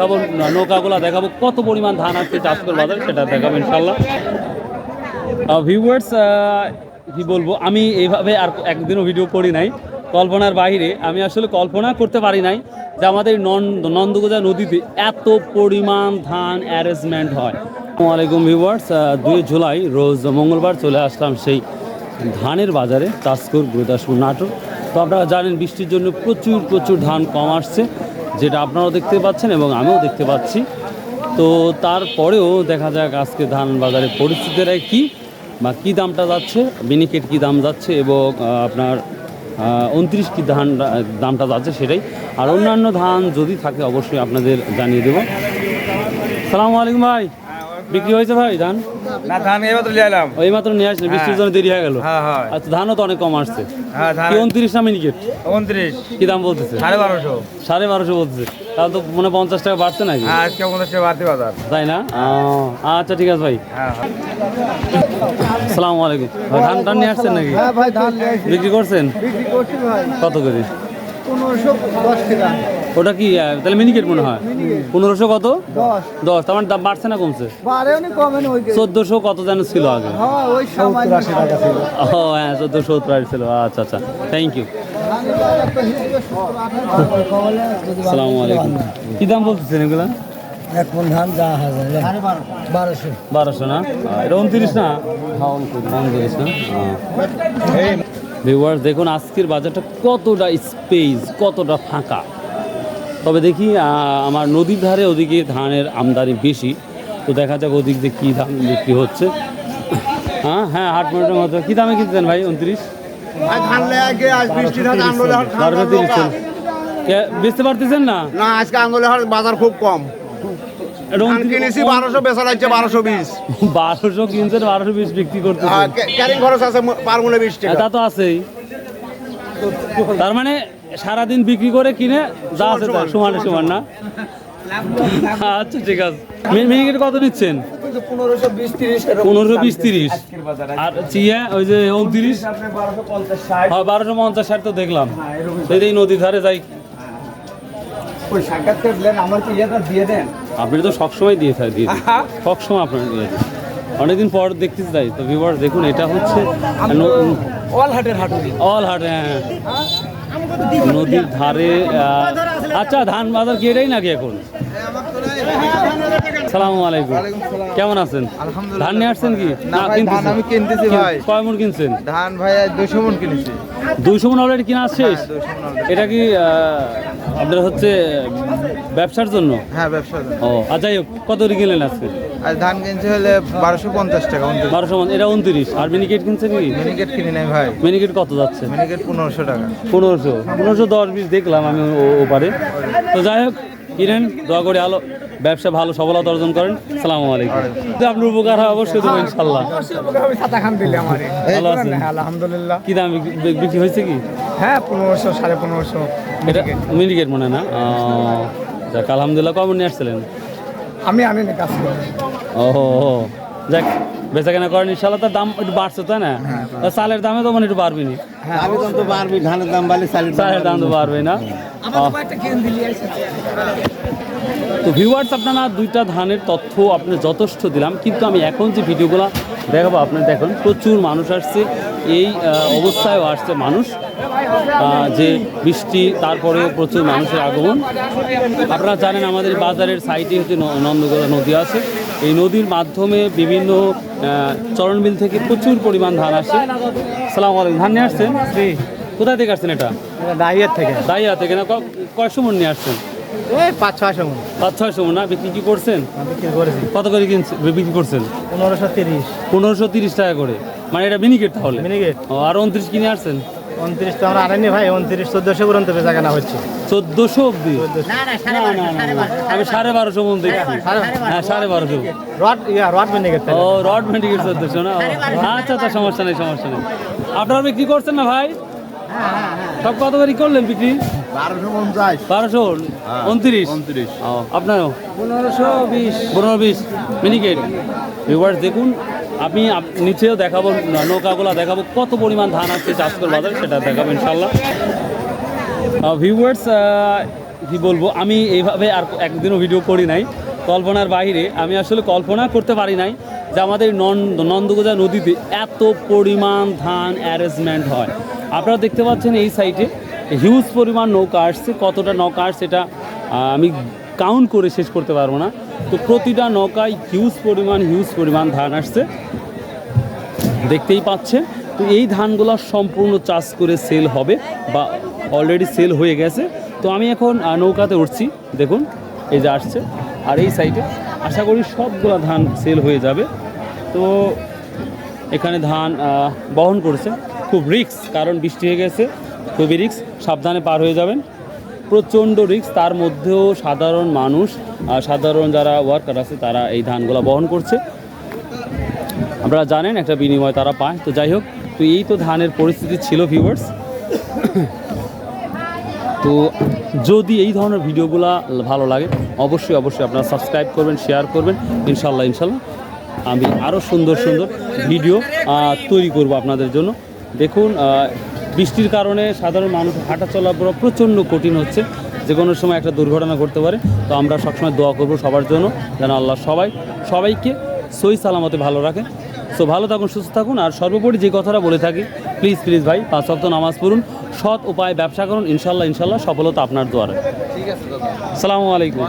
দেখাবো, নৌকাগুলো দেখাবো, কত পরিমাণ ধান আছে চাষকর বাজারে সেটা দেখাবো ইনশাল্লাহ ভিউয়ার্স কি বলব, আমি এইভাবে আর একদিনও ভিডিও করি নাই। কল্পনার বাইরে আমি আসলে কল্পনা করতে পারি নাই যে আমাদের নন্দ নন্দগোজা নদীতে এত পরিমাণ ধান অ্যারেঞ্জমেন্ট হয়। আলাইকুম ভিউয়ার্স দুই জুলাই, রোজ মঙ্গলবার চলে আসলাম সেই ধানের বাজারে চাষকুর গুরুদাসপুর নাটক তো আপনারা জানেন বৃষ্টির জন্য প্রচুর প্রচুর ধান কম আসছে। যেটা আপনারাও দেখতে পাচ্ছেন এবং আমিও দেখতে পাচ্ছি। তো তারপরেও দেখা যাক আজকে ধান বাজারে পরিস্থিতিটা কী বা কী দামটা যাচ্ছে মিনিকেট কী দাম যাচ্ছে এবং আপনার উনত্রিশ কি ধান, দামটা যাচ্ছে সেটাই। আর অন্যান্য ধান যদি থাকে অবশ্যই আপনাদের জানিয়ে দেব। সালামু আলাইকুম ভাই। বিক্রি হয়েছে ভাই ধান? না ধান এবার তো লিয়ে এলাম ওই মাত্র নিয়ে আসলে বৃষ্টির জন্য দেরি হয়ে গেল। হ্যাঁ হ্যাঁ। আচ্ছা ধানও তো অনেক কম আসছে। হ্যাঁ কি উনত্রিশ না মিনিকেট? উনত্রিশ। কী দাম বলতেছে? সাড়ে বারোশো। সাড়ে বারোশো বলতেছে। তাহলে তো মনে হয় পঞ্চাশ টাকা বাড়ছে নাকি? হ্যাঁ আজকে পঞ্চাশ টাকা বাড়তি বাজার। তাই না? আচ্ছা ঠিক আছে ভাই। হ্যাঁ হ্যাঁ। আলাইকুম। ভাই ধান টান নিয়ে আসছেন নাকি? হ্যাঁ ভাই ধান নিয়ে। বিক্রি করছেন? বিক্রি করছি ভাই। কত করে? পনেরোশো দশ টাকা ওটা কি তাহলে মিনিকেট মনে হয়? পনেরোশো কত? দশ। তার মানে দাম বাড়ছে না কমছে? চোদ্দোশো কত যেন ছিল আগে। হ্যাঁ ওই সামান্য ছিল। ও হ্যাঁ চোদ্দোশো সত্তর আশি ছিল। আচ্ছা আচ্ছা থ্যাংক ইউ আসসালামু আলাইকুম। কি দাম বলতেছেন এগুলা? এখন ধান যা হাজার বারোশো। বারোশো। না? এটা উনত্রিশ না? হ্যাঁ উনত্রিশ। না? ভিউয়ার্স দেখুন আজকের বাজারটা কতটা স্পেস কতটা ফাঁকা। তবে দেখি আমার নদীর ধারে ওদিকে ধানের আমদানি বেশি। তো দেখা যাক ওদিক দিয়ে কী দাম বিক্রি হচ্ছে। হ্যাঁ হ্যাঁ হাট মিনিটের মতো কী দামে কিনতেন ভাই উনত্রিশ? বেচতে পারতেছেন না? না আজকে আঙ্গুলে বাজার খুব কম। কিনেছি বারোশো বেচা লাগছে বারোশো বিশ। বারোশো কিনছেন বারোশো বিশ বিক্রি করতেছেন। ক্যারিং খরচ আছে বিশ হ্যাঁ, তা তো আছেই। তার মানে সারাদিন বিক্রি করে কিনে যা আছে সমান সমান না। আচ্ছা ঠিক আছে। মিনিকেট কত নিচ্ছেন? পনেরোশো বিশ তিরিশ। পনেরোশো আর চিয়া ওই যে উনত্রিশ? হ্যাঁ বারোশো পঞ্চাশ ষাট তো দেখলাম। এই নদীর ধারে যাই। আপনি তো সবসময় দিয়ে থাকে দিয়ে দিন। সবসময় আপনার দিয়ে। অনেকদিন পর দেখতেছি তাই তো দেখুন এটা হচ্ছে অল হাটের হাটুরি অল হাট হ্যাঁ নদীর ধারে আচ্ছা ধান বাজার কি এটাই নাকি এখন? সালামু আলাইকুম। কেমন আছেন? ধান নিয়ে আসছেন কি? না ধান আমি কিনতেছি ভাই। কয় মন কিনছেন? ধান ভাই দুশো মন কিনেছি। দুইশো মন অলরেডি কিনা শেষ? হ্যাঁ, 200 মণ already। এটা কি আপনার হচ্ছে ব্যবসার জন্য? হ্যাঁ ব্যবসা ও আচ্ছা যাই হোক, কত করে কিনলেন আজকে? আর ধান কিনছে হলে বারোশো পঞ্চাশ টাকা উনত্রিশ। বারোশো এটা উনত্রিশ। আর মিনিকেট কিনছেন কি? মিনিকেট কিনে নেই ভাই। মিনিকেট কত যাচ্ছে? মিনিকেট পনেরোশো টাকা। পনেরোশো। পনেরোশো দশ বিশ দেখলাম আমি ও- ওপারে তো যাই হোক কিনেন দোয়া করে আলো ব্যবসা ভালো সফলতা অর্জন করেন। সালামু আলাইকুম। আপনার উপকার হয় অবশ্যই দেবো ইনশাল্লাহ ভালো আছেন? আলহামদুলিল্লাহ। কি দাম বিক্রি হয়েছে কি? হ্যাঁ পনেরোশো সাড়ে পনেরোশো। এটা মিনিকেট মনে হয় না? ও, যাক আলহামদুলিল্লাহ কমন নিয়ে আসছিলেন? আমি আনি না কাজ করি। ও হো, হো। যাক বেচা কেনা করেন ইনশাল্লাহ তার দাম একটু বাড়ছে তাই না? তা চালের দামে তো মানে একটু বাড়বে নি? পারবি ধানের দাম বাড়লে চালের চালের দাম তো বাড়বে। না? তো ভিউয়ার্স আপনারা দুইটা ধানের তথ্য আপনি যথেষ্ট দিলাম কিন্তু আমি এখন যে ভিডিওগুলো দেখাবো আপনার দেখুন প্রচুর মানুষ আসছে। এই অবস্থায়ও আসছে মানুষ। যে বৃষ্টি তারপরেও প্রচুর মানুষের আগমন। আপনারা জানেন আমাদের বাজারের সাইডে হচ্ছে নন্দগোলা নদী আছে। এই নদীর মাধ্যমে বিভিন্ন চরণবিল থেকে প্রচুর পরিমাণ ধান আসে। সালাম আলাইকুম ধান নিয়ে আসছেন? জি। কোথায় থেকে আসছেন এটা? ডাইয়ের থেকে। দাইয়া থেকে না? কয়শো মন নিয়ে আসছেন? এই পাঁচ ছয়শো মন। পাঁচ ছয়শো মন। না বিক্রি কি করছেন? বিক্রি করেছি। কত করে কিনছে বিক্রি করছেন? পনেরোশো তিরিশ। পনেরোশো তিরিশ টাকা করে। মানে এটা মিনিকেট তাহলে? মিনিকেট। ও আর উনত্রিশ কিনে আসছেন? উনত্রিশ তো আমরা আনেনি ভাই উনত্রিশ চোদ্দশো পর্যন্ত বেচা কেনা হচ্ছে। চোদ্দোশো অব্দি। আমি সাড়ে বারোশো হ্যাঁ সাড়ে বারোশো। রড রড ও রড চোদ্দোশো না? আচ্ছা আচ্ছা সমস্যা নেই সমস্যা নেই। আপনারা বিক্রি করছেন না ভাই? সব কত করে করলেন বিক্রি? বারোশো বারোশো উনত্রিশ? আপনারও? পনেরোশো বিশ। পনেরো বিশ। মিনিকেট। ভিউয়ার্স দেখুন আমি নিচেও দেখাবো নৌকাগুলো দেখাবো কত পরিমাণ ধান আছে চাষকর বাজারে সেটা দেখাবো ইনশাল্লাহ ভিউয়ার্স কি বলব আমি এইভাবে আর একদিনও ভিডিও করি নাই। কল্পনার বাইরে আমি আসলে কল্পনা করতে পারি নাই যে আমাদের নন্দ নন্দগোজা নদীতে এত পরিমাণ ধান অ্যারেঞ্জমেন্ট হয়। আপনারা দেখতে পাচ্ছেন এই সাইটে হিউজ পরিমাণ নৌকা আসছে। কতটা নৌকা আসছে এটা আমি কাউন্ট করে শেষ করতে পারব না। তো প্রতিটা নৌকায় হিউজ পরিমাণ হিউজ পরিমাণ ধান আসছে। দেখতেই পাচ্ছেন, তো এই ধানগুলো সম্পূর্ণ চাষ করে সেল হবে বা অলরেডি সেল হয়ে গেছে। তো আমি এখন নৌকাতে উঠছি, দেখুন, এই যে আসছে। আর এই সাইডে আশা করি সবগুলো ধান সেল হয়ে যাবে। তো এখানে ধান বহন করছে। খুব রিক্স কারণ বৃষ্টি হয়ে গেছে, খুবই রিক্স সাবধানে পার হয়ে যাবেন। প্রচণ্ড রিক্স তার মধ্যেও সাধারণ মানুষ সাধারণ যারা ওয়ার্কার আছে, তারা এই ধানগুলো বহন করছে। আপনারা জানেন, একটা বিনিময় তারা পায়। তো যাই হোক, তো এই তো ধানের পরিস্থিতি ছিল ভিউয়ার্স তো যদি এই ধরনের ভিডিওগুলো ভালো লাগে, অবশ্যই অবশ্যই আপনারা সাবস্ক্রাইব করবেন শেয়ার করবেন। ইনশাল্লাহ ইনশাল্লাহ আমি আরও সুন্দর সুন্দর ভিডিও তৈরি করব আপনাদের জন্য। দেখুন বৃষ্টির কারণে সাধারণ মানুষ হাঁটা চলাফেরা প্রচণ্ড কঠিন হচ্ছে। যে কোনো সময় একটা দুর্ঘটনা ঘটতে পারে। তো আমরা সবসময় দোয়া করব সবার জন্য যেন আল্লাহ সবাই সবাইকে সই সালামতে ভালো রাখে সো ভালো থাকুন সুস্থ থাকুন। আর সর্বোপরি যে কথাটা বলে থাকি প্লিজ প্লিজ ভাই পাঁচ অক্ত নামাজ পড়ুন। সৎ উপায়ে ব্যবসা করুন। ইনশাল্লাহ ইনশাল্লাহ সফলতা আপনার দ্বারে ঠিক আছে সালামু আলাইকুম।